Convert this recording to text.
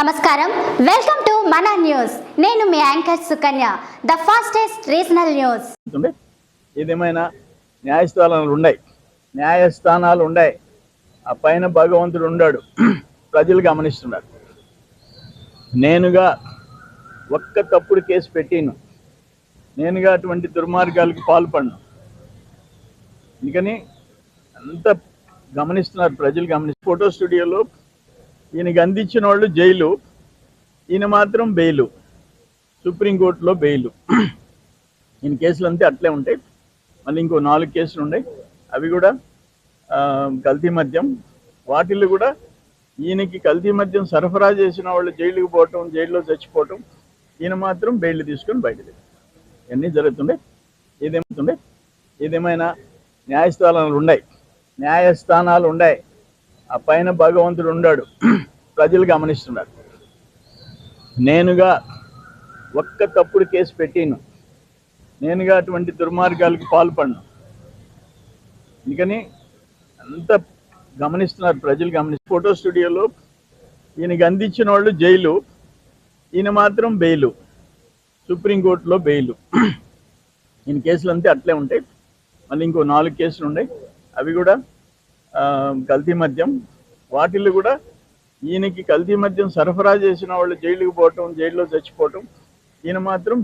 నమస్కారం. Welcome to మన news నేను మీ anchor Sukanya the fastest regional news ఏదేమైనా న్యాయస్థానాలు ఉన్నాయి. న్యాయస్థానాలు ఉన్నాయి. ఆ పైన భగవంతుడు ఉన్నాడు. ప్రజలు గమనిస్తున్నారు. నేనుగా ఒక్క తప్పుడు కేసు పెట్టిను. నేనుగా అటువంటి దుర్మార్గాలకు పాల్పడను. అందుకని అంత గమనిస్తున్నారు ప్రజలు గమనిస్తు ఫోటో స్టూడియోలో ఈయనకి అందించిన వాళ్ళు జైలు ఈయన మాత్రం బెయిలు సుప్రీంకోర్టులో బెయిలు. ఈయన కేసులు అంతే అట్లే ఉంటాయి. మళ్ళీ ఇంకో నాలుగు కేసులు ఉన్నాయి. అవి కూడా కల్తీ మద్యం. వాటిల్లో కూడా ఈయనకి కల్తీ మద్యం సరఫరా చేసిన వాళ్ళు జైలుకి పోవటం జైల్లో చచ్చిపోవటం ఈయన మాత్రం బెయిల్ తీసుకొని బయటకు ఇవన్నీ జరుగుతుండే. ఏదేమవుతుండే ఏదేమైనా న్యాయస్థానాలు ఉన్నాయి. న్యాయస్థానాలు ఉన్నాయి. ఆ పైన భగవంతుడు ఉన్నాడు ప్రజలు గమనిస్తున్నారు. నేనుగా ఒక్క తప్పుడు కేసు పెట్టిను. నేనుగా అటువంటి దుర్మార్గాలకు పాల్పడను. అందుకని అంత గమనిస్తున్నారు ప్రజలు గమనిస్తు ఫోటో స్టూడియోలో ఈయనకి అందించిన వాళ్ళు జైలు ఈయన మాత్రం బెయిలు సుప్రీంకోర్టులో బెయిలు. ఈయన కేసులు అంతే అట్లే ఉంటాయి. మళ్ళీ ఇంకో నాలుగు కేసులు ఉన్నాయి. అవి కూడా కల్తీ మద్యం. వాటిల్లో కూడా ఈయనకి కల్తీ మద్యం సరఫరా చేసిన వాళ్ళు జైలుకి పోవటం జైల్లో చచ్చిపోవటం ఈయన మాత్రం